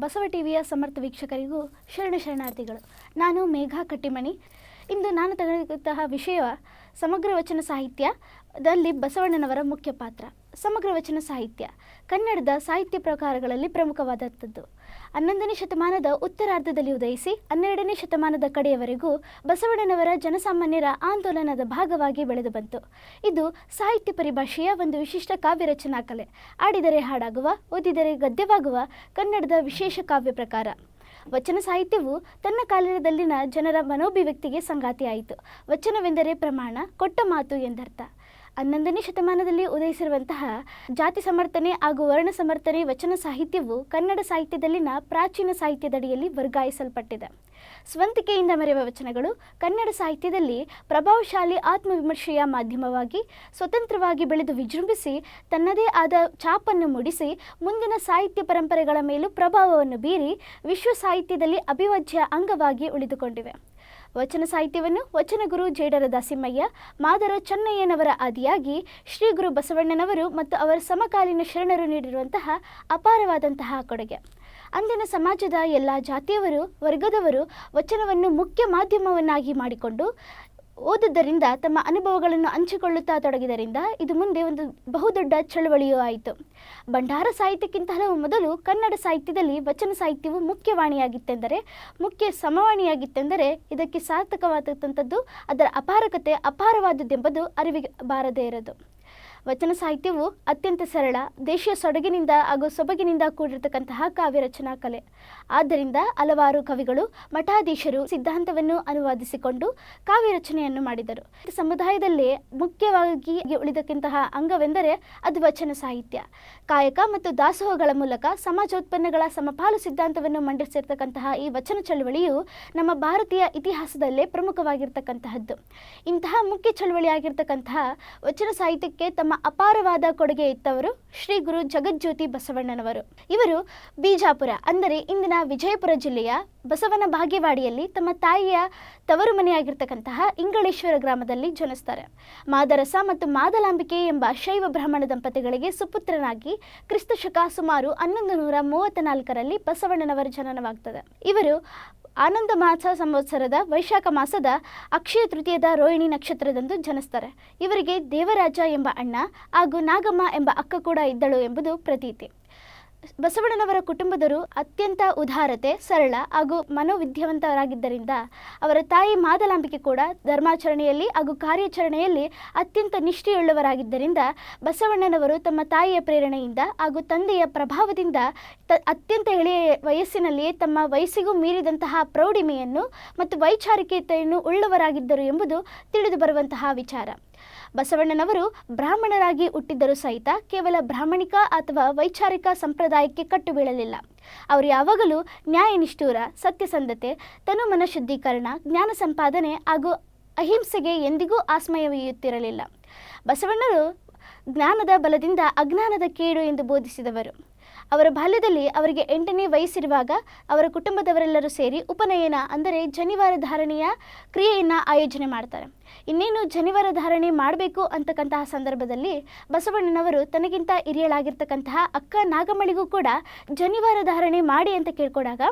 ಬಸವ ಟಿವಿಯ ಸಮರ್ಥ ವೀಕ್ಷಕರಿಗೂ ಶರಣ ಶರಣಾರ್ಥಿಗಳು. ನಾನು ಮೇಘಾ ಕಟ್ಟಿಮಣಿ. ಇಂದು ನಾನು ತೆಗೆದಂತಹ ವಿಷಯ ಸಮಗ್ರ ವಚನ ಸಾಹಿತ್ಯದಲ್ಲಿ ಬಸವಣ್ಣನವರ ಮುಖ್ಯ ಪಾತ್ರ. ಸಮಗ್ರ ವಚನ ಸಾಹಿತ್ಯ. ಕನ್ನಡದ ಸಾಹಿತ್ಯ ಪ್ರಕಾರಗಳಲ್ಲಿ ಪ್ರಮುಖವಾದದ್ದು. ಹನ್ನೊಂದನೇ ಶತಮಾನದ ಉತ್ತರಾರ್ಧದಲ್ಲಿ ಉದಯಿಸಿ, ಹನ್ನೆರಡನೇ ಶತಮಾನದ ಕಡೆಯವರೆಗೂ ಬಸವಣ್ಣನವರ ಜನಸಾಮಾನ್ಯರ ಆಂದೋಲನದ ಭಾಗವಾಗಿ ಬೆಳೆದು ಬಂತು. ಇದು ಸಾಹಿತ್ಯ ಪರಿಭಾಷೆಯ ಒಂದು ವಿಶಿಷ್ಟ ಕಾವ್ಯ ರಚನಾ ಕಲೆ. ಆಡಿದರೆ ಹಾಡಾಗುವ, ಓದಿದರೆ ಗದ್ಯವಾಗುವ ಕನ್ನಡದ ವಿಶೇಷ ಕಾವ್ಯ ಪ್ರಕಾರ. ವಚನ ಸಾಹಿತ್ಯವು ತನ್ನ ಕಾಲದಲ್ಲಿನ ಜನರ ಮನೋಭಿವ್ಯಕ್ತಿಗೆ ಸಂಗಾತಿಯಾಯಿತು. ವಚನವೆಂದರೆ ಪ್ರಮಾಣ, ಕೊಟ್ಟ ಮಾತು ಎಂದರ್ಥ. ಹನ್ನೊಂದನೇ ಶತಮಾನದಲ್ಲಿ ಉದಯಿಸಿರುವಂತಹ ಜಾತಿ ಸಮರ್ಥನೆ ಹಾಗೂ ವರ್ಣ ಸಮರ್ಥನೆ ವಚನ ಸಾಹಿತ್ಯವು ಕನ್ನಡ ಸಾಹಿತ್ಯದಲ್ಲಿನ ಪ್ರಾಚೀನ ಸಾಹಿತ್ಯದಡಿಯಲ್ಲಿ ವರ್ಗಾಯಿಸಲ್ಪಟ್ಟಿದೆ. ಸ್ವಂತಿಕೆಯಿಂದ ಮರೆಯುವ ವಚನಗಳು ಕನ್ನಡ ಸಾಹಿತ್ಯದಲ್ಲಿ ಪ್ರಭಾವಶಾಲಿ ಆತ್ಮವಿಮರ್ಶೆಯ ಮಾಧ್ಯಮವಾಗಿ ಸ್ವತಂತ್ರವಾಗಿ ಬೆಳೆದು ವಿಜೃಂಭಿಸಿ ತನ್ನದೇ ಆದ ಛಾಪನ್ನು ಮೂಡಿಸಿ ಮುಂದಿನ ಸಾಹಿತ್ಯ ಪರಂಪರೆಗಳ ಮೇಲೂ ಪ್ರಭಾವವನ್ನು ಬೀರಿ ವಿಶ್ವ ಸಾಹಿತ್ಯದಲ್ಲಿ ಅವಿಭಾಜ್ಯ ಅಂಗವಾಗಿ ಉಳಿದುಕೊಂಡಿವೆ. ವಚನ ಸಾಹಿತ್ಯವನ್ನು ವಚನಗುರು ಜೇಡರ ದಾಸಿಮಯ್ಯ ಮಾದರ ಚೆನ್ನಯ್ಯನವರ ಆದಿಯಾಗಿ ಶ್ರೀ ಗುರು ಬಸವಣ್ಣನವರು ಮತ್ತು ಅವರ ಸಮಕಾಲೀನ ಶರಣರು ನೀಡಿರುವಂತಹ ಅಪಾರವಾದಂತಹ ಕೊಡುಗೆ. ಅಂದಿನ ಸಮಾಜದ ಎಲ್ಲ ಜಾತಿಯವರು, ವರ್ಗದವರು ವಚನವನ್ನು ಮುಖ್ಯ ಮಾಧ್ಯಮವನ್ನಾಗಿ ಮಾಡಿಕೊಂಡು ಓದುವುದರಿಂದ ತಮ್ಮ ಅನುಭವಗಳನ್ನು ಹಂಚಿಕೊಳ್ಳುತ್ತಾ ತೊಡಗಿದರಿಂದ ಇದು ಮುಂದೆ ಒಂದು ಬಹುದೊಡ್ಡ ಚಳವಳಿಯೂ ಆಯಿತು. ಭಂಡಾರ ಸಾಹಿತ್ಯಕ್ಕಿಂತ ಹಲವು ಮೊದಲು ಕನ್ನಡ ಸಾಹಿತ್ಯದಲ್ಲಿ ವಚನ ಸಾಹಿತ್ಯವು ಮುಖ್ಯವಾಣಿಯಾಗಿತ್ತೆಂದರೆ ಮುಖ್ಯ ಸಮವಾಣಿಯಾಗಿತ್ತೆಂದರೆ ಇದಕ್ಕೆ ಸಾರ್ಥಕವಾದಂಥದ್ದು ಅದರ ಅಪಾರಕತೆ ಅಪಾರವಾದದ್ದೆಂಬುದು ಅರಿವಿಗೆ ಬಾರದೇ ಇರೋದು. ವಚನ ಸಾಹಿತ್ಯವು ಅತ್ಯಂತ ಸರಳ, ದೇಶೀಯ ಸೊಡಗಿನಿಂದ ಹಾಗೂ ಸೊಬಗಿನಿಂದ ಕೂಡಿರತಕ್ಕಂತಹ ಕಾವ್ಯ ರಚನಾ ಕಲೆ. ಆದ್ದರಿಂದ ಹಲವಾರು ಕವಿಗಳು, ಮಠಾಧೀಶರು ಸಿದ್ಧಾಂತವನ್ನು ಅನುವಾದಿಸಿಕೊಂಡು ಕಾವ್ಯ ರಚನೆಯನ್ನು ಮಾಡಿದರು. ಸಮುದಾಯದಲ್ಲಿ ಮುಖ್ಯವಾಗಿ ಉಳಿದಕ್ಕಿಂತಹ ಅಂಗವೆಂದರೆ ಅದು ವಚನ ಸಾಹಿತ್ಯ. ಕಾಯಕ ಮತ್ತು ದಾಸೋಹಗಳ ಮೂಲಕ ಸಮಾಜೋತ್ಪನ್ನಗಳ ಸಮಪಾಲು ಸಿದ್ಧಾಂತವನ್ನು ಮಂಡಿಸಿರ್ತಕ್ಕಂತಹ ಈ ವಚನ ಚಳವಳಿಯು ನಮ್ಮ ಭಾರತೀಯ ಇತಿಹಾಸದಲ್ಲೇ ಪ್ರಮುಖವಾಗಿರ್ತಕ್ಕಂತಹದ್ದು. ಇಂತಹ ಮುಖ್ಯ ಚಳವಳಿಯಾಗಿರ್ತಕ್ಕಂತಹ ವಚನ ಸಾಹಿತ್ಯಕ್ಕೆ ತಮ್ಮ ಅಪಾರವಾದ ಕೊಡುಗೆ ಇತ್ತವರು ಶ್ರೀ ಗುರು ಜಗಜ್ಯೋತಿ ಬಸವಣ್ಣನವರು. ಇವರು ಬಿಜಾಪುರ, ಅಂದರೆ ಇಂದಿನ ವಿಜಯಪುರ ಜಿಲ್ಲೆಯ ಬಸವನ ಭಾಗ್ಯವಾಡಿಯಲ್ಲಿ ತಮ್ಮ ತಾಯಿಯ ತವರು ಮನೆಯಾಗಿರ್ತಕ್ಕಂತಹ ಇಂಗಳೇಶ್ವರ ಗ್ರಾಮದಲ್ಲಿ ಜನಿಸ್ತಾರೆ. ಮಾದರಸ ಮತ್ತು ಮಾದಲಾಂಬಿಕೆ ಎಂಬ ಶೈವ ಬ್ರಾಹ್ಮಣ ದಂಪತಿಗಳಿಗೆ ಸುಪುತ್ರನಾಗಿ ಕ್ರಿಸ್ತ ಶಕ ಸುಮಾರು ಹನ್ನೊಂದು ನೂರ ಮೂವತ್ತ ನಾಲ್ಕರಲ್ಲಿ ಬಸವಣ್ಣನವರ ಜನನವಾಗ್ತದೆ. ಇವರು ಆನಂದ ಮಾಸ ಸಂವತ್ಸರದ ವೈಶಾಖ ಮಾಸದ ಅಕ್ಷಯ ತೃತೀಯದ ರೋಹಿಣಿ ನಕ್ಷತ್ರದಂದು ಜನಿಸ್ತಾರೆ. ಇವರಿಗೆ ದೇವರಾಜ ಎಂಬ ಅಣ್ಣ ಹಾಗೂ ನಾಗಮ್ಮ ಎಂಬ ಅಕ್ಕ ಕೂಡ ಇದ್ದಳು ಎಂಬುದು ಪ್ರತೀತಿ. ಬಸವಣ್ಣನವರ ಕುಟುಂಬದವರು ಅತ್ಯಂತ ಉದಾರತೆ, ಸರಳ ಹಾಗೂ ಮನೋವಿದ್ಯಾವಂತರಾಗಿದ್ದರಿಂದ ಅವರ ತಾಯಿ ಮಾದಲಾಂಬಿಕೆ ಕೂಡ ಧರ್ಮಾಚರಣೆಯಲ್ಲಿ ಹಾಗೂ ಕಾರ್ಯಾಚರಣೆಯಲ್ಲಿ ಅತ್ಯಂತ ನಿಷ್ಠೆಯುಳ್ಳವರಾಗಿದ್ದರಿಂದ ಬಸವಣ್ಣನವರು ತಮ್ಮ ತಾಯಿಯ ಪ್ರೇರಣೆಯಿಂದ ಹಾಗೂ ತಂದೆಯ ಪ್ರಭಾವದಿಂದ ತ ಅತ್ಯಂತ ಎಳೆಯ ವಯಸ್ಸಿನಲ್ಲಿಯೇ ತಮ್ಮ ವಯಸ್ಸಿಗೂ ಮೀರಿದಂತಹ ಪ್ರೌಢಿಮೆಯನ್ನು ಮತ್ತು ವೈಚಾರಿಕತೆಯನ್ನು ಉಳ್ಳವರಾಗಿದ್ದರು ಎಂಬುದು ತಿಳಿದು ಬರುವಂತಹ ವಿಚಾರ. ಬಸವಣ್ಣನವರು ಬ್ರಾಹ್ಮಣರಾಗಿ ಹುಟ್ಟಿದ್ದರೂ ಸಹಿತ ಕೇವಲ ಬ್ರಾಹ್ಮಣಿಕ ಅಥವಾ ವೈಚಾರಿಕ ಸಂಪ್ರದಾಯಕ್ಕೆ ಕಟ್ಟು ಬೀಳಲಿಲ್ಲ. ಅವರು ಯಾವಾಗಲೂ ನ್ಯಾಯನಿಷ್ಠೂರ ಸತ್ಯಸಂಧತೆ ತನು ಮನಶುದ್ಧೀಕರಣ ಜ್ಞಾನ ಸಂಪಾದನೆ ಹಾಗೂ ಅಹಿಂಸೆಗೆ ಎಂದಿಗೂ ಆಸ್ಮಯವೀಯುತ್ತಿರಲಿಲ್ಲ ಬಸವಣ್ಣರು ಜ್ಞಾನದ ಬಲದಿಂದ ಅಜ್ಞಾನದ ಕೇಡು ಎಂದು ಬೋಧಿಸಿದವರು. ಅವರ ಬಾಲ್ಯದಲ್ಲಿ ಅವರಿಗೆ ಎಂಟನೇ ವಯಸ್ಸಿರುವಾಗ ಅವರ ಕುಟುಂಬದವರೆಲ್ಲರೂ ಸೇರಿ ಉಪನಯನ, ಅಂದರೆ ಜನಿವಾರ ಧಾರಣೆಯ ಕ್ರಿಯೆಯನ್ನು ಆಯೋಜನೆ ಮಾಡ್ತಾರೆ. ಇನ್ನೇನು ಜನಿವಾರ ಧಾರಣೆ ಮಾಡಬೇಕು ಅಂತಕ್ಕಂತಹ ಸಂದರ್ಭದಲ್ಲಿ ಬಸವಣ್ಣನವರು ತನಗಿಂತ ಹಿರಿಯಳಾಗಿರ್ತಕ್ಕಂತಹ ಅಕ್ಕ ನಾಗಮಣಿಗೂ ಕೂಡ ಜನಿವಾರ ಧಾರಣೆ ಮಾಡಿ ಅಂತ ಕೇಳ್ಕೊಂಡಾಗ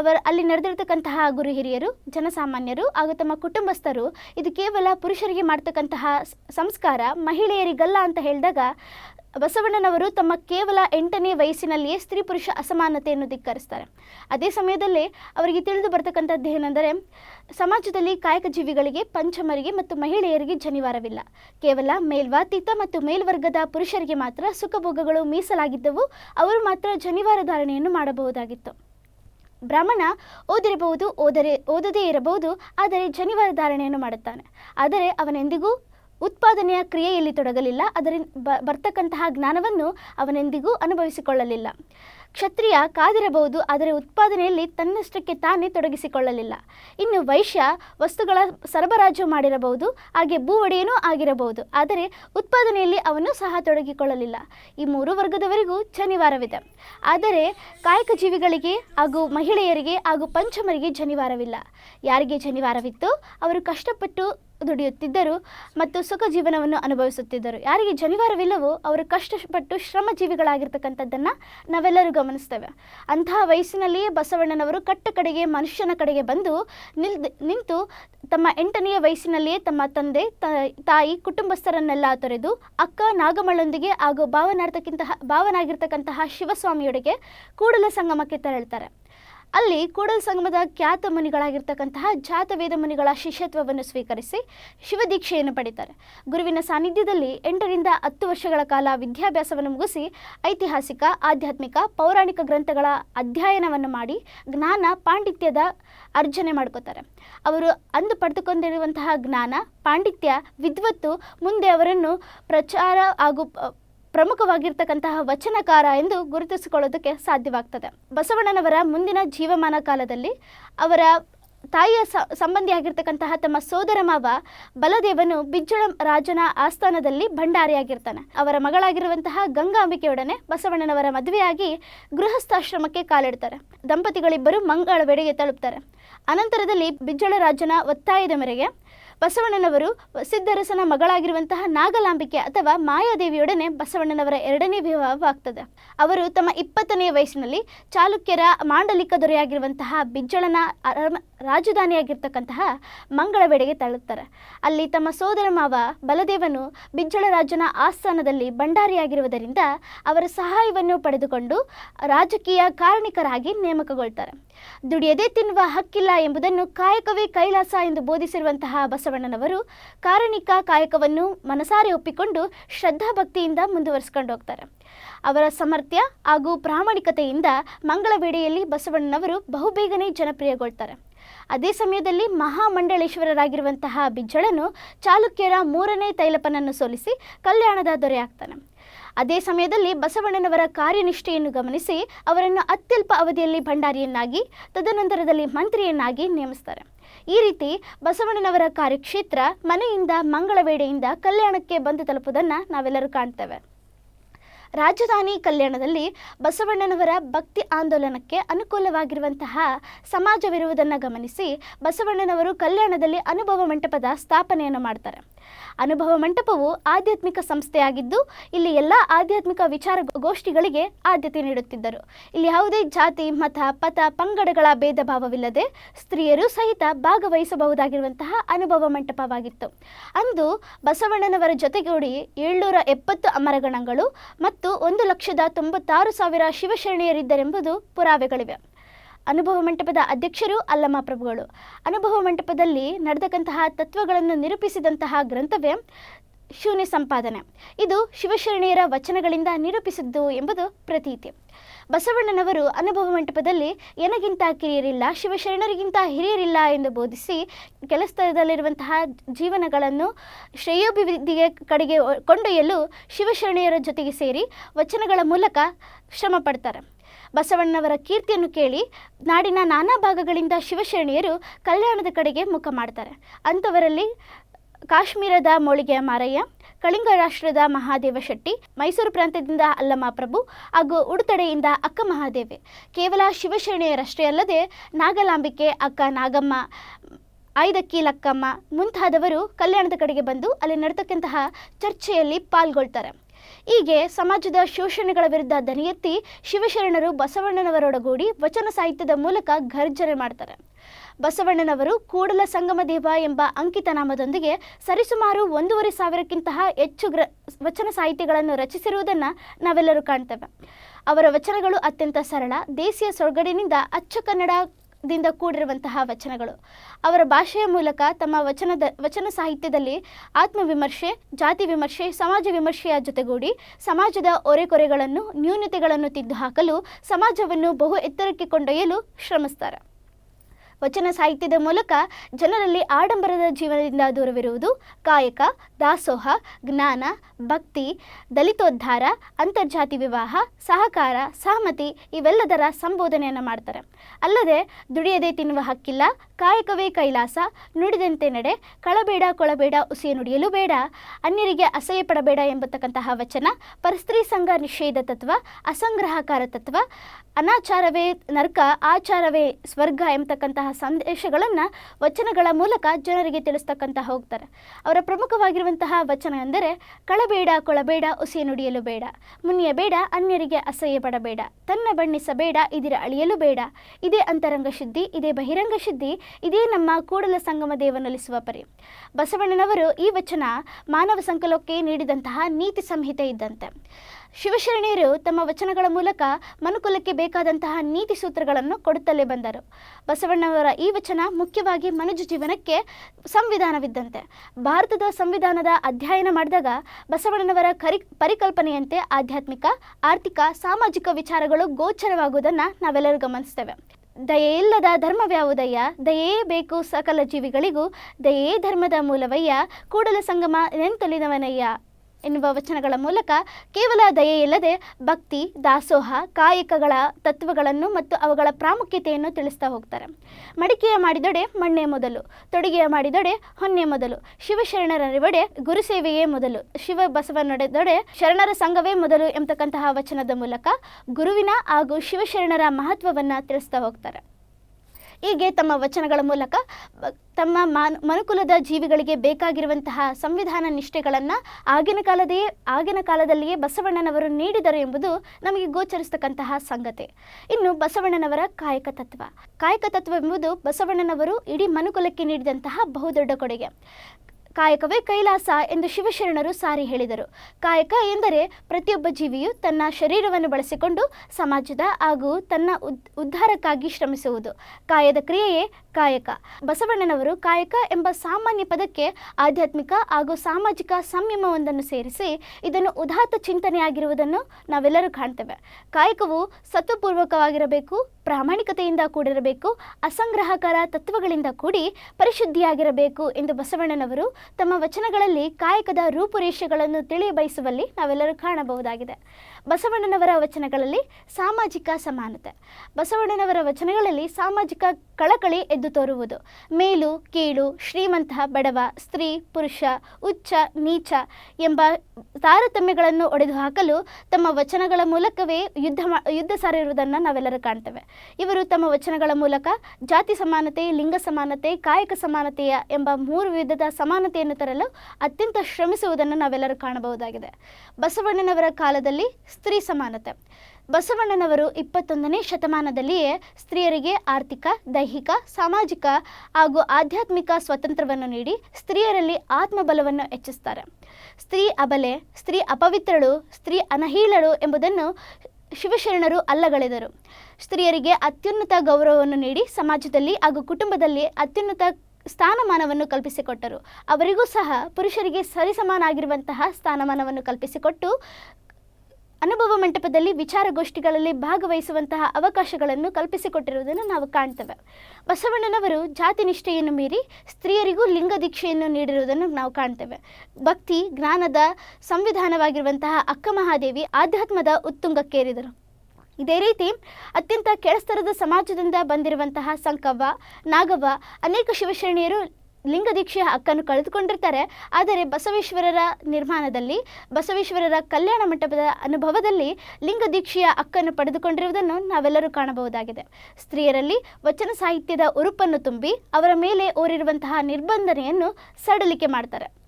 ಅವರ ಅಲ್ಲಿ ನಡೆದಿರ್ತಕ್ಕಂತಹ ಗುರು ಹಿರಿಯರು, ಜನಸಾಮಾನ್ಯರು ಹಾಗೂ ತಮ್ಮ ಕುಟುಂಬಸ್ಥರು ಇದು ಕೇವಲ ಪುರುಷರಿಗೆ ಮಾಡ್ತಕ್ಕಂತಹ ಸಂಸ್ಕಾರ, ಮಹಿಳೆಯರಿಗಲ್ಲ ಅಂತ ಹೇಳಿದಾಗ ಬಸವಣ್ಣನವರು ತಮ್ಮ ಕೇವಲ ಎಂಟನೇ ವಯಸ್ಸಿನಲ್ಲಿಯೇ ಸ್ತ್ರೀ ಪುರುಷ ಅಸಮಾನತೆಯನ್ನು ಧಿಕ್ಕರಿಸ್ತಾರೆ. ಅದೇ ಸಮಯದಲ್ಲೇ ಅವರಿಗೆ ತಿಳಿದು ಬರ್ತಕ್ಕಂಥದ್ದು ಏನೆಂದರೆ, ಸಮಾಜದಲ್ಲಿ ಕಾಯಕ ಜೀವಿಗಳಿಗೆ, ಪಂಚಮರಿಗೆ ಮತ್ತು ಮಹಿಳೆಯರಿಗೆ ಜನಿವಾರವಿಲ್ಲ. ಕೇವಲ ಮೇಲ್ವಾತೀತ ಮತ್ತು ಮೇಲ್ವರ್ಗದ ಪುರುಷರಿಗೆ ಮಾತ್ರ ಸುಖಭೋಗಗಳು ಮೀಸಲಾಗಿದ್ದವು. ಅವರು ಮಾತ್ರ ಜನಿವಾರ ಧಾರಣೆಯನ್ನು ಮಾಡಬಹುದಾಗಿತ್ತು. ಬ್ರಾಹ್ಮಣ ಓದಿರಬಹುದು, ಓದರೆ, ಓದದೇ ಇರಬಹುದು, ಆದರೆ ಜನಿವಾರ ಧಾರಣೆಯನ್ನು ಮಾಡುತ್ತಾನೆ. ಆದರೆ ಅವನೆಂದಿಗೂ ಉತ್ಪಾದನೆಯ ಕ್ರಿಯೆಯಲ್ಲಿ ತೊಡಗಲಿಲ್ಲ ಅದರಿಂದ ಬರ್ತಕ್ಕಂತಹ ಜ್ಞಾನವನ್ನು ಅವನೆಂದಿಗೂ ಅನುಭವಿಸಿಕೊಳ್ಳಲಿಲ್ಲ. ಕ್ಷತ್ರಿಯ ಕಾದಿರಬಹುದು, ಆದರೆ ಉತ್ಪಾದನೆಯಲ್ಲಿ ತನ್ನಷ್ಟಕ್ಕೆ ತಾನೇ ತೊಡಗಿಸಿಕೊಳ್ಳಲಿಲ್ಲ. ಇನ್ನು ವೈಶ್ಯ ವಸ್ತುಗಳ ಸರಬರಾಜು ಮಾಡಿರಬಹುದು, ಹಾಗೆ ಭೂ ಒಡೆಯನೂ ಆಗಿರಬಹುದು, ಆದರೆ ಉತ್ಪಾದನೆಯಲ್ಲಿ ಅವನು ಸಹ ತೊಡಗಿಕೊಳ್ಳಲಿಲ್ಲ. ಈ ಮೂರು ವರ್ಗದವರಿಗೂ ಜನಿವಾರವಿದೆ. ಆದರೆ ಕಾಯಕ ಜೀವಿಗಳಿಗೆ ಹಾಗೂ ಮಹಿಳೆಯರಿಗೆ ಹಾಗೂ ಪಂಚಮರಿಗೆ ಜನಿವಾರವಿಲ್ಲ. ಯಾರಿಗೆ ಜನಿವಾರವಿತ್ತು ಅವರು ಕಷ್ಟಪಟ್ಟು ದುಡಿಯುತ್ತಿದ್ದರು ಮತ್ತು ಸುಖ ಜೀವನವನ್ನು ಅನುಭವಿಸುತ್ತಿದ್ದರು. ಯಾರಿಗೆ ಜನಿವಾರವಿಲ್ಲವೋ ಅವರು ಕಷ್ಟಪಟ್ಟು ಶ್ರಮಜೀವಿಗಳಾಗಿರ್ತಕ್ಕಂಥದ್ದನ್ನು ನಾವೆಲ್ಲರೂ ಗಮನಿಸ್ತೇವೆ. ಅಂತಹ ವಯಸ್ಸಿನಲ್ಲಿಯೇ ಬಸವಣ್ಣನವರು ಕಟ್ಟ ಕಡೆಗೆ, ಮನುಷ್ಯನ ಕಡೆಗೆ ಬಂದು ನಿಲ್ ನಿಂತು ತಮ್ಮ ಎಂಟನೆಯ ವಯಸ್ಸಿನಲ್ಲಿಯೇ ತಮ್ಮ ತಂದೆ ತಾಯಿ, ಕುಟುಂಬಸ್ಥರನ್ನೆಲ್ಲ ತೊರೆದು ಅಕ್ಕ ನಾಗಮ್ಮಳೊಂದಿಗೆ ಹಾಗೂ ಭಾವನಾರ್ಥಕ್ಕಿಂತಹ, ಭಾವನಾಗಿರ್ತಕ್ಕಂತಹ ಶಿವಸ್ವಾಮಿಯೊಡೆಗೆ ಕೂಡಲ ಸಂಗಮಕ್ಕೆ ತೆರಳ್ತಾರೆ. ಅಲ್ಲಿ ಕೂಡಲ ಸಂಗಮದ ಖ್ಯಾತ ಮುನಿಗಳಾಗಿರ್ತಕ್ಕಂತಹ ಜಾತವೇದ ಮುನಿಗಳ ಶಿಷ್ಯತ್ವವನ್ನು ಸ್ವೀಕರಿಸಿ ಶಿವದೀಕ್ಷೆಯನ್ನು ಪಡಿತಾರೆ. ಗುರುವಿನ ಸಾನ್ನಿಧ್ಯದಲ್ಲಿ ಎಂಟರಿಂದ ಹತ್ತು ವರ್ಷಗಳ ಕಾಲ ವಿದ್ಯಾಭ್ಯಾಸವನ್ನು ಮುಗಿಸಿ ಐತಿಹಾಸಿಕ, ಆಧ್ಯಾತ್ಮಿಕ, ಪೌರಾಣಿಕ ಗ್ರಂಥಗಳ ಅಧ್ಯಯನವನ್ನು ಮಾಡಿ ಜ್ಞಾನ ಪಾಂಡಿತ್ಯದ ಅರ್ಜನೆ ಮಾಡ್ಕೋತಾರೆ. ಅವರು ಅಂದು ಪಡೆದುಕೊಂಡಿರುವಂತಹ ಜ್ಞಾನ, ಪಾಂಡಿತ್ಯ, ವಿದ್ವತ್ತು ಮುಂದೆ ಅವರನ್ನು ಪ್ರಚಾರ ಹಾಗೂ ಪ್ರಮುಖವಾಗಿರ್ತಕ್ಕಂತಹ ವಚನಕಾರ ಎಂದು ಗುರುತಿಸಿಕೊಳ್ಳೋದಕ್ಕೆ ಸಾಧ್ಯವಾಗ್ತದೆ. ಬಸವಣ್ಣನವರ ಮುಂದಿನ ಜೀವಮಾನ ಕಾಲದಲ್ಲಿ ಅವರ ತಾಯಿಯ ಸಂಬಂಧಿಯಾಗಿರ್ತಕ್ಕಂತಹ ತಮ್ಮ ಸೋದರ ಮಾವ ಬಲದೇವನು ಬಿಜ್ಜಳ ರಾಜನ ಆಸ್ಥಾನದಲ್ಲಿ ಭಂಡಾರಿಯಾಗಿರ್ತಾನೆ. ಅವರ ಮಗಳಾಗಿರುವಂತಹ ಗಂಗಾಂಬಿಕೆಯೊಡನೆ ಬಸವಣ್ಣನವರ ಮದುವೆಯಾಗಿ ಗೃಹಸ್ಥಾಶ್ರಮಕ್ಕೆ ಕಾಲಿಡ್ತಾರೆ. ದಂಪತಿಗಳಿಬ್ಬರು ಮಂಗಳವೆಡೆಗೆ ತಲುಪ್ತಾರೆ. ಅನಂತರದಲ್ಲಿ ಬಿಜ್ಜಳ ರಾಜನ ಒತ್ತಾಯದ ಮೇರೆಗೆ ಬಸವಣ್ಣನವರು ಸಿದ್ದರಸನ ಮಗಳಾಗಿರುವಂತಹ ನಾಗಲಾಂಬಿಕೆ ಅಥವಾ ಮಾಯಾದೇವಿಯೊಡನೆ ಬಸವಣ್ಣನವರ ಎರಡನೇ ವಿವಾಹವಾಗ್ತದೆ. ಅವರು ತಮ್ಮ ಇಪ್ಪತ್ತನೆಯ ವಯಸ್ಸಿನಲ್ಲಿ ಚಾಲುಕ್ಯರ ಮಾಂಡಲಿಕ ದೊರೆಯಾಗಿರುವಂತಹ ಬಿಜ್ಜಳನ ಅರಮ- ರಾಜಧಾನಿಯಾಗಿರ್ತಕ್ಕಂತಹ ಮಂಗಳವೆಡೆಗೆ ತಳ್ಳುತ್ತಾರೆ ಅಲ್ಲಿ ತಮ್ಮ ಸೋದರ ಮಾವ ಬಲದೇವನು ಬಿಜ್ಜಳ ರಾಜನ ಆಸ್ಥಾನದಲ್ಲಿ ಭಂಡಾರಿಯಾಗಿರುವುದರಿಂದ ಅವರ ಸಹಾಯವನ್ನು ಪಡೆದುಕೊಂಡು ರಾಜಕೀಯ ಕಾರಣಿಕರಾಗಿ ನೇಮಕಗೊಳ್ತಾರೆ. ದುಡಿಯದೆ ತಿನ್ನುವ ಹಕ್ಕಿಲ್ಲ ಎಂಬುದನ್ನು ಕಾಯಕವೇ ಕೈಲಾಸ ಎಂದು ಬೋಧಿಸಿರುವಂತಹ ಬಸವಣ್ಣನವರು ಕಾರಣಿಕ ಕಾಯಕವನ್ನು ಮನಸಾರೆ ಒಪ್ಪಿಕೊಂಡು ಶ್ರದ್ಧಾಭಕ್ತಿಯಿಂದ ಮುಂದುವರಿಸಿಕೊಂಡು ಹೋಗ್ತಾರೆ. ಅವರ ಸಮರ್ಥ್ಯ ಹಾಗೂ ಪ್ರಾಮಾಣಿಕತೆಯಿಂದ ಮಂಗಳವೇಡೆಯಲ್ಲಿ ಬಸವಣ್ಣನವರು ಬಹುಬೇಗನೆ ಜನಪ್ರಿಯಗೊಳ್ತಾರೆ. ಅದೇ ಸಮಯದಲ್ಲಿ ಮಹಾಮಂಡಳೇಶ್ವರರಾಗಿರುವಂತಹ ಬಿಜ್ಜಳನು ಚಾಲುಕ್ಯರ ಮೂರನೇ ತೈಲಪನನ್ನು ಸೋಲಿಸಿ ಕಲ್ಯಾಣದ ದೊರೆಯಾಗ್ತಾನೆ. ಅದೇ ಸಮಯದಲ್ಲಿ ಬಸವಣ್ಣನವರ ಕಾರ್ಯನಿಷ್ಠೆಯನ್ನು ಗಮನಿಸಿ ಅವರನ್ನು ಅತ್ಯಲ್ಪ ಅವಧಿಯಲ್ಲಿ ಭಂಡಾರಿಯನ್ನಾಗಿ, ತದನಂತರದಲ್ಲಿ ಮಂತ್ರಿಯನ್ನಾಗಿ ನೇಮಿಸ್ತಾರೆ. ಈ ರೀತಿ ಬಸವಣ್ಣನವರ ಕಾರ್ಯಕ್ಷೇತ್ರ ಮನೆಯಿಂದ ಮಂಗಳವೇಡೆಯಿಂದ ಕಲ್ಯಾಣಕ್ಕೆ ಬಂದು ತಲುಪುವುದನ್ನು ನಾವೆಲ್ಲರೂ ಕಾಣ್ತೇವೆ. ರಾಜಧಾನಿ ಕಲ್ಯಾಣದಲ್ಲಿ ಬಸವಣ್ಣನವರ ಭಕ್ತಿ ಆಂದೋಲನಕ್ಕೆ ಅನುಕೂಲವಾಗಿರುವಂತಹ ಸಮಾಜವಿರುವುದನ್ನು ಗಮನಿಸಿ ಬಸವಣ್ಣನವರು ಕಲ್ಯಾಣದಲ್ಲಿ ಅನುಭವ ಮಂಟಪದ ಸ್ಥಾಪನೆಯನ್ನು ಮಾಡ್ತಾರೆ. ಅನುಭವ ಮಂಟಪವು ಆಧ್ಯಾತ್ಮಿಕ ಸಂಸ್ಥೆಯಾಗಿದ್ದು, ಇಲ್ಲಿ ಎಲ್ಲ ಆಧ್ಯಾತ್ಮಿಕ ವಿಚಾರ ಗೋಷ್ಠಿಗಳಿಗೆ ಆದ್ಯತೆ ನೀಡುತ್ತಿದ್ದರು. ಇಲ್ಲಿ ಯಾವುದೇ ಜಾತಿ, ಮತ, ಪಥ, ಪಂಗಡಗಳ ಭೇದ ಭಾವವಿಲ್ಲದೆ ಸ್ತ್ರೀಯರು ಸಹಿತ ಭಾಗವಹಿಸಬಹುದಾಗಿರುವಂತಹ ಅನುಭವ ಮಂಟಪವಾಗಿತ್ತು. ಅಂದು ಬಸವಣ್ಣನವರ ಜೊತೆಗೂಡಿ ಏಳ್ನೂರ ಎಪ್ಪತ್ತು ಅಮರಗಣಗಳು ಮತ್ತು ಒಂದು ಲಕ್ಷದ ತೊಂಬತ್ತಾರು ಸಾವಿರ ಶಿವಶರಣೆಯರಿದ್ದರೆಂಬುದು ಪುರಾವೆಗಳಿವೆ. ಅನುಭವ ಮಂಟಪದ ಅಧ್ಯಕ್ಷರು ಅಲ್ಲಮ ಪ್ರಭುಗಳು. ಅನುಭವ ಮಂಟಪದಲ್ಲಿ ನಡೆದಕ್ಕಂತಹ ತತ್ವಗಳನ್ನು ನಿರೂಪಿಸಿದಂತಹ ಗ್ರಂಥವೇ ಶೂನ್ಯ ಸಂಪಾದನೆ. ಇದು ಶಿವಶರಣೆಯರ ವಚನಗಳಿಂದ ನಿರೂಪಿಸಿದ್ದು ಎಂಬುದು ಪ್ರತೀತಿ. ಬಸವಣ್ಣನವರು ಅನುಭವ ಮಂಟಪದಲ್ಲಿ ಏನಗಿಂತ ಕಿರಿಯರಿಲ್ಲ, ಶಿವಶರಣರಿಗಿಂತ ಹಿರಿಯರಿಲ್ಲ ಎಂದು ಬೋಧಿಸಿ ಕೆಲಸದಲ್ಲಿರುವಂತಹ ಜೀವನಗಳನ್ನು ಶ್ರೇಯೋಭಿವೃದ್ಧಿಗೆ ಕಡೆಗೆ ಕೊಂಡೊಯ್ಯಲು ಶಿವಶರಣೆಯರ ಜೊತೆಗೆ ಸೇರಿ ವಚನಗಳ ಮೂಲಕ ಶ್ರಮ ಪಡ್ತಾರೆ. ಬಸವಣ್ಣನವರ ಕೀರ್ತಿಯನ್ನು ಕೇಳಿ ನಾಡಿನ ನಾನಾ ಭಾಗಗಳಿಂದ ಶಿವಶ್ರೇಣಿಯರು ಕಲ್ಯಾಣದ ಕಡೆಗೆ ಮುಖ ಮಾಡ್ತಾರೆ. ಅಂಥವರಲ್ಲಿ ಕಾಶ್ಮೀರದ ಮೋಳಿಗೆಯ ಮಾರಯ್ಯ, ಕಳಿಂಗ ರಾಷ್ಟ್ರದ ಮಹಾದೇವ ಶೆಟ್ಟಿ, ಮೈಸೂರು ಪ್ರಾಂತ್ಯದಿಂದ ಅಲ್ಲಮ್ಮ ಪ್ರಭು ಹಾಗೂ ಉಡುತಡೆಯಿಂದ ಅಕ್ಕ ಮಹಾದೇವಿ. ಕೇವಲ ಶಿವಶರಣೆಯರಷ್ಟೇ ಅಲ್ಲದೆ ನಾಗಲಾಂಬಿಕೆ, ಅಕ್ಕ ನಾಗಮ್ಮ, ಐದಕ್ಕಿ ಲಕ್ಕಮ್ಮ ಮುಂತಾದವರು ಕಲ್ಯಾಣದ ಕಡೆಗೆ ಬಂದು ಅಲ್ಲಿ ನಡೆತಕ್ಕಂತಹ ಚರ್ಚೆಯಲ್ಲಿ ಪಾಲ್ಗೊಳ್ತಾರೆ. ಹೀಗೆ ಸಮಾಜದ ಶೋಷಣೆಗಳ ವಿರುದ್ಧ ದನಿಯೆತ್ತಿ ಶಿವಶರಣರು ಬಸವಣ್ಣನವರೊಡಗೂಡಿ ವಚನ ಸಾಹಿತ್ಯದ ಮೂಲಕ ಘರ್ಜನೆ ಮಾಡ್ತಾರೆ. ಬಸವಣ್ಣನವರು ಕೂಡಲ ಸಂಗಮ ದೇವ ಎಂಬ ಅಂಕಿತ ನಾಮದೊಂದಿಗೆ ಸರಿಸುಮಾರು ಒಂದೂವರೆ ಸಾವಿರಕ್ಕಿಂತಹ ಹೆಚ್ಚು ಗ್ರ, ವಚನ ಸಾಹಿತ್ಯಗಳನ್ನು ರಚಿಸಿರುವುದನ್ನು ನಾವೆಲ್ಲರೂ ಕಾಣ್ತೇವೆ. ಅವರ ವಚನಗಳು ಅತ್ಯಂತ ಸರಳ, ದೇಸಿಯ ಸೊಗಡಿನಿಂದ ಅಚ್ಚ ಕನ್ನಡದಿಂದ ಕೂಡಿರುವಂತಹ ವಚನಗಳು. ಅವರ ಭಾಷೆಯ ಮೂಲಕ ತಮ್ಮ ವಚನದ, ವಚನ ಸಾಹಿತ್ಯದಲ್ಲಿ ಆತ್ಮವಿಮರ್ಶೆ, ಜಾತಿ ವಿಮರ್ಶೆ, ಸಮಾಜ ವಿಮರ್ಶೆಯ ಜೊತೆಗೂಡಿ ಸಮಾಜದ ಒರೆಕೊರೆಗಳನ್ನು, ನ್ಯೂನತೆಗಳನ್ನು ತಿದ್ದು ಹಾಕಲು ಸಮಾಜವನ್ನು ಬಹು ಎತ್ತರಕ್ಕೆ ಕೊಂಡೊಯ್ಯಲು ಶ್ರಮಿಸ್ತಾರೆ. ವಚನ ಸಾಹಿತ್ಯದ ಮೂಲಕ ಜನರಲ್ಲಿ ಆಡಂಬರದ ಜೀವನದಿಂದ ದೂರವಿರುವುದು ಕಾಯಕ, ದಾಸೋಹ, ಜ್ಞಾನ, ಭಕ್ತಿ, ದಲಿತೋದ್ಧಾರ, ಅಂತರ್ಜಾತಿ ವಿವಾಹ, ಸಹಕಾರ, ಸಹಮತಿ ಇವೆಲ್ಲದರ ಸಂಬೋಧನೆಯನ್ನು ಮಾಡ್ತಾರೆ. ಅಲ್ಲದೆ ದುಡಿಯದೆ ತಿನ್ನುವ ಹಕ್ಕಿಲ್ಲ, ಕಾಯಕವೇ ಕೈಲಾಸ, ನುಡಿದಂತೆ ನಡೆ, ಕಳಬೇಡ ಕೊಳಬೇಡ ಉಸಿಯ ನುಡಿಯಲು ಬೇಡ, ಅನ್ಯರಿಗೆ ಅಸಹ್ಯ ಪಡಬೇಡ ಎಂಬತಕ್ಕಂತಹ ವಚನ, ಪರಸ್ತ್ರೀ ಸಂಘ ನಿಷೇಧ ತತ್ವ, ಅಸಂಗ್ರಹಕಾರ ತತ್ವ ಅನಾಚಾರವೇ ನರಕ, ಆಚಾರವೇ ಸ್ವರ್ಗ ಎಂಬತಕ್ಕಂತಹ ಸಂದೇಶಗಳನ್ನು ವಚನಗಳ ಮೂಲಕ ಜನರಿಗೆ ತಿಳಿಸ್ತಕ್ಕಂತ ಹೋಗ್ತಾರೆ. ಅವರ ಪ್ರಮುಖವಾಗಿರುವಂತಹ ವಚನ ಎಂದರೆ, ಕಳಬೇಡ, ಕೊಳಬೇಡ ಉಸಿ ನುಡಿಯಲು ಬೇಡ. ಮುನಿಯಬೇಡ ಅನ್ಯರಿಗೆ ಅಸಹ್ಯ ಪಡಬೇಡ ತನ್ನ ಬಣ್ಣಿಸಬೇಡ, ಇದಿರ ಅಳಿಯಲು ಬೇಡ. ಇದೇ ಅಂತರಂಗ ಶುದ್ಧಿ ಇದೇ ಬಹಿರಂಗ ಶುದ್ಧಿ ಇದೇ ನಮ್ಮ ಕೂಡಲ ಸಂಗಮ ದೇವನೊಲಿಸುವ ಪರಿ. ಬಸವಣ್ಣನವರು ಈ ವಚನ ಮಾನವ ಸಂಕಲಕ್ಕೆ ನೀಡಿದಂತಹ ನೀತಿ ಸಂಹಿತೆ ಇದ್ದಂತೆ. ಶಿವಶರಣೆಯರು ತಮ್ಮ ವಚನಗಳ ಮೂಲಕ ಮನುಕುಲಕ್ಕೆ ಬೇಕಾದಂತಹ ನೀತಿ ಸೂತ್ರಗಳನ್ನು ಕೊಡುತ್ತಲೇ ಬಂದರು. ಬಸವಣ್ಣವರ ಈ ವಚನ ಮುಖ್ಯವಾಗಿ ಮನುಜ ಜೀವನಕ್ಕೆ ಸಂವಿಧಾನವಿದ್ದಂತೆ. ಭಾರತದ ಸಂವಿಧಾನದ ಅಧ್ಯಯನ ಮಾಡಿದಾಗ ಬಸವಣ್ಣನವರ ಕರಿ, ಪರಿಕಲ್ಪನೆಯಂತೆ ಆಧ್ಯಾತ್ಮಿಕ, ಆರ್ಥಿಕ, ಸಾಮಾಜಿಕ ವಿಚಾರಗಳು ಗೋಚರವಾಗುವುದನ್ನು ನಾವೆಲ್ಲರೂ ಗಮನಿಸ್ತೇವೆ. ದಯೆಯಿಲ್ಲದ ಧರ್ಮವ್ಯಾವುದಯ್ಯ ದಯೇ ಬೇಕು ಸಕಲ ಜೀವಿಗಳಿಗೂ. ದಯೇ ಧರ್ಮದ ಮೂಲವಯ್ಯ? ಕೂಡಲ ಸಂಗಮ ನೆಂತೊಲಿದವನಯ್ಯ? ಎನ್ನುವ ವಚನಗಳ ಮೂಲಕ ಕೇವಲ ದಯೆಯಿಲ್ಲದೆ ಭಕ್ತಿ, ದಾಸೋಹ, ಕಾಯಕಗಳ ತತ್ವಗಳನ್ನು ಮತ್ತು ಅವುಗಳ ಪ್ರಾಮುಖ್ಯತೆಯನ್ನು ತಿಳಿಸ್ತಾ ಹೋಗ್ತಾರೆ. ಮಡಿಕೆಯ ಮಾಡಿದೊಡೆ ಮಣ್ಣೆ ಮೊದಲು, ತೊಡುಗೆಯ ಮಾಡಿದೊಡೆ ಹೊನ್ನೆ ಮೊದಲು, ಶಿವಶರಣರ ನೆರೆವಡೆ ಗುರುಸೇವೆಯೇ ಮೊದಲು, ಶಿವ ಬಸವನೊಡೆದೊಡೆ ಶರಣರ ಸಂಘವೇ ಮೊದಲು ಎಂಬತಕ್ಕಂತಹ ವಚನದ ಮೂಲಕ ಗುರುವಿನ ಹಾಗೂ ಶಿವಶರಣರ ಮಹತ್ವವನ್ನು ತಿಳಿಸ್ತಾ ಹೋಗ್ತಾರೆ. ಹೀಗೆ ತಮ್ಮ ವಚನಗಳ ಮೂಲಕ ತಮ್ಮ ಮಾನ್, ಮನುಕುಲದ ಜೀವಿಗಳಿಗೆ ಬೇಕಾಗಿರುವಂತಹ ಸಂವಿಧಾನ ನಿಷ್ಠೆಗಳನ್ನು ಆಗಿನ ಕಾಲದೇ ಆಗಿನ ಕಾಲದಲ್ಲಿಯೇ ಬಸವಣ್ಣನವರು ನೀಡಿದರು ಎಂಬುದು ನಮಗೆ ಗೋಚರಿಸತಕ್ಕಂತಹ ಸಂಗತಿ. ಇನ್ನು ಬಸವಣ್ಣನವರ ಕಾಯಕ ತತ್ವ. ಕಾಯಕ ತತ್ವ ಎಂಬುದು ಬಸವಣ್ಣನವರು ಇಡೀ ಮನುಕುಲಕ್ಕೆ ನೀಡಿದಂತಹ ಬಹುದೊಡ್ಡ ಕೊಡುಗೆ. ಕಾಯಕವೇ ಕೈಲಾಸ ಎಂದು ಶಿವಶರಣರು ಸಾರಿ ಹೇಳಿದರು. ಕಾಯಕ ಎಂದರೆ ಪ್ರತಿಯೊಬ್ಬ ಜೀವಿಯು ತನ್ನ ಶರೀರವನ್ನು ಬಳಸಿಕೊಂಡು ಸಮಾಜದ ಹಾಗೂ ತನ್ನ ಉದ್, ಉದ್ಧಾರಕ್ಕಾಗಿ ಶ್ರಮಿಸುವುದು. ಕಾಯದ ಕ್ರಿಯೆಯೇ ಕಾಯಕ. ಬಸವಣ್ಣನವರು ಕಾಯಕ ಎಂಬ ಸಾಮಾನ್ಯ ಪದಕ್ಕೆ ಆಧ್ಯಾತ್ಮಿಕ ಹಾಗೂ ಸಾಮಾಜಿಕ ಸಂಯಮವೊಂದನ್ನು ಸೇರಿಸಿ ಇದನ್ನು ಉದಾತ್ತ ಚಿಂತನೆಯಾಗಿರುವುದನ್ನು ನಾವೆಲ್ಲರೂ ಕಾಣ್ತೇವೆ. ಕಾಯಕವು ಸತ್ವಪೂರ್ವಕವಾಗಿರಬೇಕು ಪ್ರಾಮಾಣಿಕತೆಯಿಂದ ಕೂಡಿರಬೇಕು, ಅಸಂಗ್ರಹಕರ ತತ್ವಗಳಿಂದ ಕೂಡಿ ಪರಿಶುದ್ಧಿಯಾಗಿರಬೇಕು ಎಂದು ಬಸವಣ್ಣನವರು ತಮ್ಮ ವಚನಗಳಲ್ಲಿ ಕಾಯಕದ ರೂಪುರೇಷೆಗಳನ್ನು ತಿಳಿಯಬಯಸುವಲ್ಲಿ ನಾವೆಲ್ಲರೂ ಕಾಣಬಹುದಾಗಿದೆ. ಬಸವಣ್ಣನವರ ವಚನಗಳಲ್ಲಿ ಸಾಮಾಜಿಕ ಸಮಾನತೆ. ಬಸವಣ್ಣನವರ ವಚನಗಳಲ್ಲಿ ಸಾಮಾಜಿಕ ಕಳಕಳಿ ಎದ್ದು ತೋರುವುದು. ಮೇಲು, ಕೀಳು, ಶ್ರೀಮಂತ, ಬಡವ, ಸ್ತ್ರೀ, ಪುರುಷ ಉಚ್ಚ ನೀಚ ಎಂಬ ತಾರತಮ್ಯಗಳನ್ನು ಒಡೆದು ಹಾಕಲು ತಮ್ಮ ವಚನಗಳ ಮೂಲಕವೇ ಯುದ್ಧ ಯುದ್ಧ ಸಾರಿರುವುದನ್ನು ನಾವೆಲ್ಲರೂ ಕಾಣ್ತೇವೆ. ಇವರು ತಮ್ಮ ವಚನಗಳ ಮೂಲಕ ಜಾತಿ ಸಮಾನತೆ, ಲಿಂಗ ಸಮಾನತೆ, ಕಾಯಕ ಸಮಾನತೆಯ ಎಂಬ ಮೂರು ವಿಧದ ಸಮಾನತೆಯನ್ನು ತರಲು ಅತ್ಯಂತ ಶ್ರಮಿಸುವುದನ್ನು ನಾವೆಲ್ಲರೂ ಕಾಣಬಹುದಾಗಿದೆ. ಬಸವಣ್ಣನವರ ಕಾಲದಲ್ಲಿ ಸ್ತ್ರೀ ಸಮಾನತೆ. ಬಸವಣ್ಣನವರು ಇಪ್ಪತ್ತೊಂದನೇ ಶತಮಾನದಲ್ಲಿಯೇ ಸ್ತ್ರೀಯರಿಗೆ ಆರ್ಥಿಕ, ದೈಹಿಕ, ಸಾಮಾಜಿಕ ಹಾಗೂ ಆಧ್ಯಾತ್ಮಿಕ ಸ್ವಾತಂತ್ರ್ಯವನ್ನು ನೀಡಿ ಸ್ತ್ರೀಯರಲ್ಲಿ ಆತ್ಮಬಲವನ್ನು ಹೆಚ್ಚಿಸ್ತಾರೆ. ಸ್ತ್ರೀ ಅಬಲೆ, ಸ್ತ್ರೀ ಅಪವಿತ್ರಳು, ಸ್ತ್ರೀ ಅನಹೀಳಳು ಎಂಬುದನ್ನು ಶಿವಶರಣರು ಅಲ್ಲಗಳೆದರು. ಸ್ತ್ರೀಯರಿಗೆ ಅತ್ಯುನ್ನತ ಗೌರವವನ್ನು ನೀಡಿ ಸಮಾಜದಲ್ಲಿ ಹಾಗೂ ಕುಟುಂಬದಲ್ಲಿ ಅತ್ಯುನ್ನತ ಸ್ಥಾನಮಾನವನ್ನು ಕಲ್ಪಿಸಿಕೊಟ್ಟರು. ಅವರಿಗೂ ಸಹ ಪುರುಷರಿಗೆ ಸರಿಸಮಾನಾಗಿರುವಂತಹ ಸ್ಥಾನಮಾನವನ್ನು ಕಲ್ಪಿಸಿಕೊಟ್ಟು ಅನುಭವ ಮಂಟಪದಲ್ಲಿ ವಿಚಾರಗೋಷ್ಠಿಗಳಲ್ಲಿ ಭಾಗವಹಿಸುವಂತಹ ಅವಕಾಶಗಳನ್ನು ಕಲ್ಪಿಸಿಕೊಟ್ಟಿರುವುದನ್ನು ನಾವು ಕಾಣ್ತೇವೆ. ಬಸವಣ್ಣನವರು ಜಾತಿ ನಿಷ್ಠೆಯನ್ನು ಮೀರಿ ಸ್ತ್ರೀಯರಿಗೂ ಲಿಂಗ ದೀಕ್ಷೆಯನ್ನು ನೀಡಿರುವುದನ್ನು ನಾವು ಕಾಣ್ತೇವೆ. ಭಕ್ತಿ, ಜ್ಞಾನದ ಸಂವಿಧಾನವಾಗಿರುವಂತಹ ಅಕ್ಕ ಮಹಾದೇವಿ ಆಧ್ಯಾತ್ಮದ ಉತ್ತುಂಗಕ್ಕೇರಿದರು. ಇದೇ ರೀತಿ ಅತ್ಯಂತ ಕೆಳಸ್ತರದ ಸಮಾಜದಿಂದ ಬಂದಿರುವಂತಹ ಸಂಕವ್ವ, ನಾಗವ್ವ, ಅನೇಕ ಶಿವಶರಣೆಯರು ಲಿಂಗ ದೀಕ್ಷೆಯ ಹಕ್ಕನ್ನು ಕಳೆದುಕೊಂಡಿರ್ತಾರೆ. ಆದರೆ ಬಸವೇಶ್ವರರ ನಿರ್ಮಾಣದಲ್ಲಿ, ಬಸವೇಶ್ವರರ ಕಲ್ಯಾಣ ಮಂಟಪದ ಅನುಭವದಲ್ಲಿ ಲಿಂಗದೀಕ್ಷೆಯ ಹಕ್ಕನ್ನು ಪಡೆದುಕೊಂಡಿರುವುದನ್ನು ನಾವೆಲ್ಲರೂ ಕಾಣಬಹುದಾಗಿದೆ. ಸ್ತ್ರೀಯರಲ್ಲಿ ವಚನ ಸಾಹಿತ್ಯದ ಉರುಪನ್ನು ತುಂಬಿ, ಅವರ ಮೇಲೆ ಓರಿರುವಂತಹ ನಿರ್ಬಂಧನೆಯನ್ನು ಸಡಲಿಕೆ ಮಾಡ್ತಾರೆ.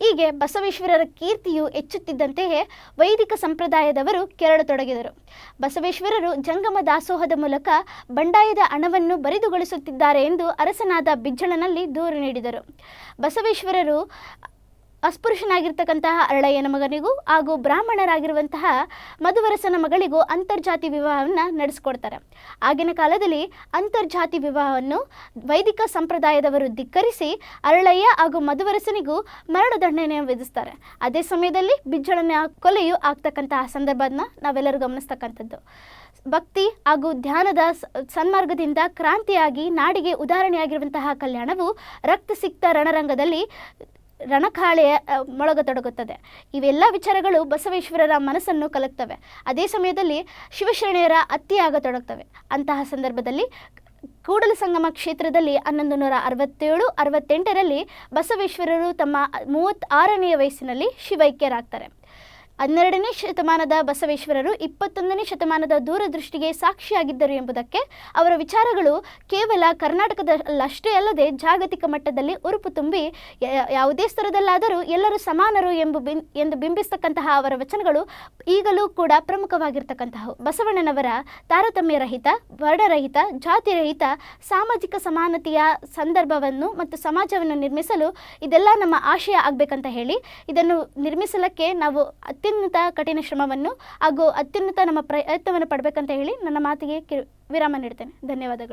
ಹೀಗೆ ಬಸವೇಶ್ವರರ ಕೀರ್ತಿಯು ಹೆಚ್ಚುತ್ತಿದ್ದಂತೆಯೇ ವೈದಿಕ ಸಂಪ್ರದಾಯದವರು ಕೆರಳತೊಡಗಿದರು. ಬಸವೇಶ್ವರರು ಜಂಗಮ ದಾಸೋಹದ ಮೂಲಕ ಬಂಡಾಯದ ಹಣವನ್ನು ಬರಿದುಗೊಳಿಸುತ್ತಿದ್ದಾರೆ ಎಂದು ಅರಸನಾದ ಬಿಜ್ಜಳನಲ್ಲಿ ದೂರು ನೀಡಿದರು. ಬಸವೇಶ್ವರರು ಅಸ್ಪೃಶ್ಯನಾಗಿರ್ತಕ್ಕಂತಹ ಅರಳಯ್ಯನ ಮಗನಿಗೂ ಹಾಗೂ ಬ್ರಾಹ್ಮಣರಾಗಿರುವಂತಹ ಮಧುವರಸನ ಮಗಳಿಗೂ ಅಂತರ್ಜಾತಿ ವಿವಾಹವನ್ನು ನಡೆಸ್ಕೊಡ್ತಾರೆ. ಆಗಿನ ಕಾಲದಲ್ಲಿ ಅಂತರ್ಜಾತಿ ವಿವಾಹವನ್ನು ವೈದಿಕ ಸಂಪ್ರದಾಯದವರು ಧಿಕ್ಕರಿಸಿ ಅರಳಯ್ಯ ಹಾಗೂ ಮಧುವರಸನಿಗೂ ಮರಣದಂಡನೆಯನ್ನು ವಿಧಿಸ್ತಾರೆ. ಅದೇ ಸಮಯದಲ್ಲಿ ಬಿಜ್ಜಳನ ಕೊಲೆಯು ಆಗ್ತಕ್ಕಂತಹ ಸಂದರ್ಭನ ನಾವೆಲ್ಲರೂ ಗಮನಿಸ್ತಕ್ಕಂಥದ್ದು. ಭಕ್ತಿ ಹಾಗೂ ಧ್ಯಾನದ ಸನ್ಮಾರ್ಗದಿಂದ ಕ್ರಾಂತಿಯಾಗಿ ನಾಡಿಗೆ ಉದಾಹರಣೆಯಾಗಿರುವಂತಹ ಕಲ್ಯಾಣವು ರಕ್ತಸಿಕ್ತ ರಣರಂಗದಲ್ಲಿ ರಣಖಾಳೆಯ ಅ, ಮೊಳಗತೊಡಗುತ್ತದೆ ಇವೆಲ್ಲ ವಿಚಾರಗಳು ಬಸವೇಶ್ವರರ ಮನಸ್ಸನ್ನು ಕಲಕ್ತವೆ. ಅದೇ ಸಮಯದಲ್ಲಿ ಶಿವಶರಣೆಯರ ಅತ್ತಿಯಾಗತೊಡಗ್ತವೆ ಅಂತಹ ಸಂದರ್ಭದಲ್ಲಿ ಕೂಡಲ ಸಂಗಮ ಕ್ಷೇತ್ರದಲ್ಲಿ ಹನ್ನೊಂದು ನೂರ ಅರವತ್ತೇಳು ಅರವತ್ತೆಂಟರಲ್ಲಿ ಬಸವೇಶ್ವರರು ತಮ್ಮ ಮೂವತ್ತಾರನೆಯ ವಯಸ್ಸಿನಲ್ಲಿ ಶಿವೈಕ್ಯರಾಗ್ತಾರೆ. ಹನ್ನೆರಡನೇ ಶತಮಾನದ ಬಸವೇಶ್ವರರು ಇಪ್ಪತ್ತೊಂದನೇ ಶತಮಾನದ ದೂರದೃಷ್ಟಿಗೆ ಸಾಕ್ಷಿಯಾಗಿದ್ದರು ಎಂಬುದಕ್ಕೆ ಅವರ ವಿಚಾರಗಳು ಕೇವಲ ಕರ್ನಾಟಕದಲ್ಲಷ್ಟೇ ಅಲ್ಲದೆ ಜಾಗತಿಕ ಮಟ್ಟದಲ್ಲಿ ಉರುಪು ತುಂಬಿ ಯಾವುದೇ ಸ್ತರದಲ್ಲಾದರೂ ಎಲ್ಲರೂ ಸಮಾನರು ಬಿಂ ಎಂದು ಬಿಂಬಿಸ್ತಕ್ಕಂತಹ ಅವರ ವಚನಗಳು ಈಗಲೂ ಕೂಡ ಪ್ರಮುಖವಾಗಿರ್ತಕ್ಕಂತಹವು. ಬಸವಣ್ಣನವರ ತಾರತಮ್ಯ ರಹಿತ ವರ್ಣರಹಿತ ಜಾತಿರಹಿತ ಸಾಮಾಜಿಕ ಸಮಾನತೆಯ ಸಂದರ್ಭವನ್ನು ಮತ್ತು ಸಮಾಜವನ್ನು ನಿರ್ಮಿಸಲು ಇದೆಲ್ಲ ನಮ್ಮ ಆಶಯ ಆಗಬೇಕಂತ ಹೇಳಿ ಇದನ್ನು ನಿರ್ಮಿಸಲಕ್ಕೆ ನಾವು ಅತ್ಯುನ್ನತ ಕಠಿಣ ಶ್ರಮವನ್ನು ಹಾಗೂ ಅತ್ಯುನ್ನತ ನಮ್ಮ ಪ್ರಯತ್ನವನ್ನು ಪಡಬೇಕಂತ ಹೇಳಿ ನನ್ನ ಮಾತಿಗೆ ವಿರಾಮ ನೀಡ್ತೇನೆ. ಧನ್ಯವಾದಗಳು.